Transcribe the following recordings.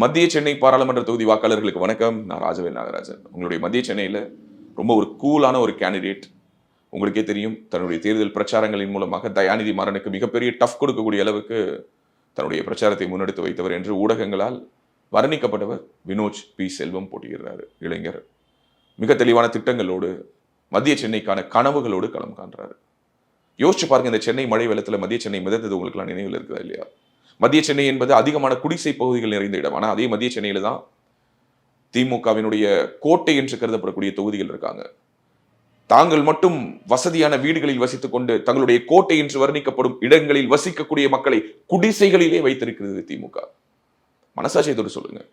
மத்திய சென்னை பாராளுமன்ற தொகுதி வாக்காளர்களுக்கு வணக்கம். நான் ராஜவேல் நாகராஜன். உங்களுடைய மத்திய சென்னையில் ரொம்ப ஒரு கூலான ஒரு கேண்டிடேட் உங்களுக்கே தெரியும் தன்னுடைய தேர்தல் பிரச்சாரங்களின் மூலமாக தயாநிதி மாறனுக்கு மிகப்பெரிய டஃப் கொடுக்கக்கூடிய அளவுக்கு தன்னுடைய பிரச்சாரத்தை முன்னெடுத்து வைத்தவர் என்று ஊடகங்களால் வர்ணிக்கப்பட்டவர் வினோஜ் பி. செல்வம் போட்டியிடுறாரு இளைஞர். மிக தெளிவான திட்டங்களோடு மத்திய சென்னைக்கான கனவுகளோடு களம் காண்றாரு. யோசிச்சு பாருங்க இந்த சென்னை மழை வெள்ளத்தில் மத்திய சென்னை மிதந்தது உங்களுக்குலாம் நினைவில் இருக்குதா இல்லையா? மத்திய சென்னை என்பது அதிகமான குடிசை பகுதிகள் நிறைந்த இடம். ஆனால் அதே மத்திய சென்னையில தான் திமுகவினுடைய கோட்டை என்று கருதப்படக்கூடிய தொகுதிகள் இருக்காங்க. தாங்கள் மட்டும் வசதியான வீடுகளில் வசித்துக் கொண்டு தங்களுடைய கோட்டை என்று வர்ணிக்கப்படும் இடங்களில் வசிக்கக்கூடிய மக்களை குடிசைகளிலே வைத்திருக்கிறது திமுக. மனசாட்சியத்தோடு சொல்லுங்க.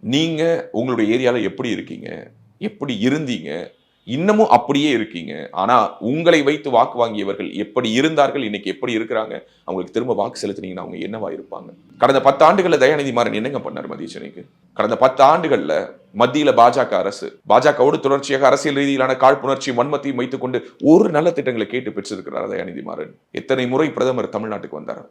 நீங்க உங்களுடைய ஏரியாவில் எப்படி இருக்கீங்க? எப்படி இருந்தீங்க? இன்னமும் அப்படியே இருக்கீங்க. ஆனா உங்களை வைத்து வாக்கு வாங்கியவர்கள் எப்படி இருந்தார்கள் இன்னைக்கு எப்படி இருக்கிறாங்க அவங்களுக்கு திரும்ப வாக்கு செலுத்தினீங்கன்னா அவங்க என்னவா இருப்பாங்க? கடந்த பத்து ஆண்டுகள்ல தயாநிதி மாறன் என்னங்க பண்ணார் மத்திய சென்னைக்கு கடந்த பத்து ஆண்டுகள்ல மத்தியில பாஜக அரசு பாஜகவோடு தொடர்ச்சியாக அரசியல் ரீதியிலான காழ்ப்புணர்ச்சியும் வன்மத்தையும் வைத்துக் கொண்டு ஒரு நல்ல திட்டங்களை கேட்டு பெற்றிருக்கிறார் தயாநிதி மாறன்? எத்தனை முறை பிரதமர் தமிழ்நாட்டுக்கு வந்தார்?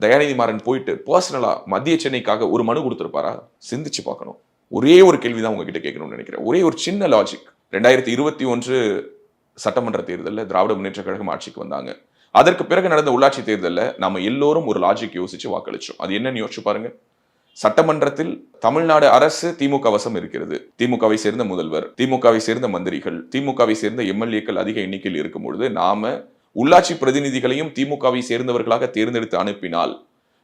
தயாநிதி மாறன் போயிட்டு பர்சனலா மத்திய சென்னைக்காக ஒரு மனு கொடுத்துருப்பாரா? சிந்திச்சு பார்க்கணும். ஒரே ஒரு கேள்விதான் உங்ககிட்ட கேட்கணும்னு நினைக்கிறேன். ஒரே ஒரு சின்ன லாஜிக் ரெண்டாயிரத்தி இருபத்தி ஒன்று சட்டமன்ற தேர்தலில் திராவிட முன்னேற்ற கழகம் ஆட்சிக்கு வந்தாங்க. அதற்கு பிறகு நடந்த உள்ளாட்சி தேர்தலில் நம்ம எல்லோரும் ஒரு லாஜிக் யோசிச்சு வாக்களிச்சோம். அது என்னன்னு யோசிச்சு பாருங்க. சட்டமன்றத்தில் தமிழ்நாடு அரசு திமுக வசம் இருக்கிறது. திமுகவை சேர்ந்த முதல்வர் திமுகவை சேர்ந்த மந்திரிகள் திமுகவை சேர்ந்த எம்எல்ஏக்கள் அதிக எண்ணிக்கையில் இருக்கும் பொழுது நாம உள்ளாட்சி பிரதிநிதிகளையும் திமுகவை சேர்ந்தவர்களாக தேர்ந்தெடுத்து அனுப்பினால்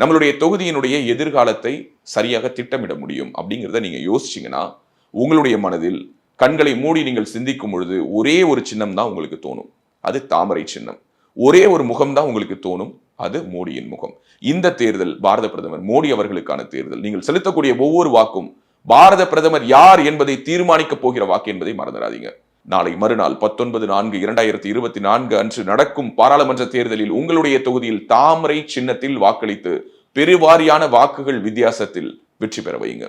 நம்மளுடைய தொகுதியினுடைய எதிர்காலத்தை சரியாக திட்டமிட முடியும் அப்படிங்கிறத நீங்க யோசிச்சீங்கன்னா உங்களுடைய மனதில் கண்களை மூடி நீங்கள் சிந்திக்கும் பொழுது ஒரே ஒரு சின்னம் தான் உங்களுக்கு தோணும். அது தாமரை சின்னம். ஒரே ஒரு முகம் தான் உங்களுக்கு தோணும். அது மோடியின் முகம். இந்த தேர்தல் பாரத பிரதமர் மோடி அவர்களுக்கான தேர்தல். நீங்கள் செலுத்தக்கூடிய ஒவ்வொரு வாக்கும் பாரத பிரதமர் யார் என்பதை தீர்மானிக்க போகிற வாக்கு என்பதை மறந்துடாதீங்க. நாளை மறுநாள் பத்தொன்பது நான்கு இரண்டாயிரத்தி இருபத்தி நான்கு அன்று நடக்கும் பாராளுமன்ற தேர்தலில் உங்களுடைய தொகுதியில் தாமரை சின்னத்தில் வாக்களித்து பெருவாரியான வாக்குகள் வித்தியாசத்தில் வெற்றி பெற வையுங்க